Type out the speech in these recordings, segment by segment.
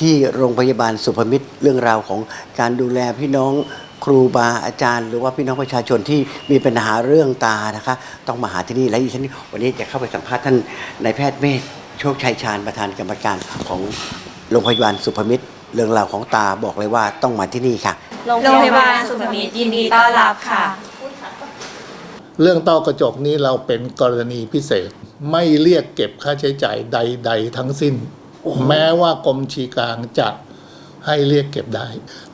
ที่โรงพยาบาลสุพมิตรเรื่องราวของการดูแลพี่น้องครูบาอาจารย์ หรือว่าพี่น้องประชาชนที่มีปัญหาเรื่องตานะคะ ต้องมาหาที่นี่และอีกท่านวันนี้จะเข้าไปสัมภาษณ์ท่านนายแพทย์เมธโชคชัยชาญประธานกรรมการของโรงพยาบาลสุพมิตร เรื่องราวของตาบอกเลยว่าต้องมาที่นี่ค่ะ โรงพยาบาลสุขมิตรยินดีต้อนรับค่ะ เรื่องต้อกระจกนี้เราเป็นกรณีพิเศษ ไม่เรียกเก็บค่าใช้จ่ายใด ๆ ทั้งสิ้น แม้ว่ากรมชีกลางจะให้เรียกเก็บได้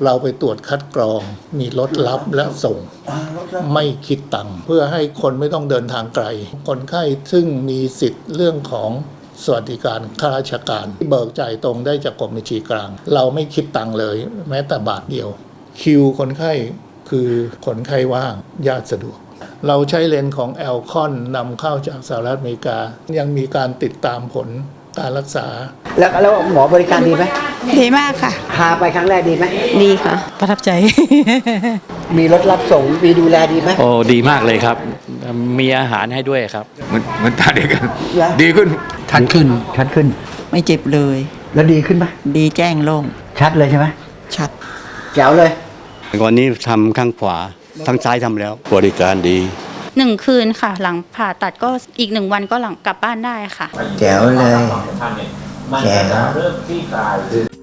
เราไปตรวจคัดกรอง มีรถรับและส่ง ไม่คิดตังค์เพื่อให้คนไม่ต้องเดินทางไกล คนไข้ซึ่งมีสิทธิ์เรื่องของสวัสดิการข้าราชการที่เบิกจ่ายตรงได้จากกรมบัญชีกลาง เราไม่คิดตังค์เลย แม้แต่บาทเดียว คิวคนไข้คือคนไข้ว่างญาติสะดวก เราใช้เลนส์ของแอลคอนนำเข้าจากสหรัฐอเมริกา ยังมีการติดตามผล การรักษา แล้วแล้วหมอบริการดีไหมดีมากค่ะ พาไปครั้งแรกดีไหมดีค่ะ ประทับใจ มีรถรับส่งมีดูแลดีไหมโอ้ดีมากเลยครับ มีอาหารให้ด้วยครับ เหมือนเหมือนตาเด็กอะเหรอดีขึ้นชัดขึ้นชัดขึ้น ไม่เจ็บเลย แล้วดีขึ้นไหมดีแจ้งโล่งชัดเลยใช่ไหมชัดแจ๋วเลยก่อนนี้ทำข้างขวาทางซ้ายทำแล้ว บริการดี หนึ่งคืนค่ะ หลังผ่าตัดก็อีกหนึ่งวันก็หลังกลับบ้านได้ค่ะ แจ๋วเลยแจ๋ว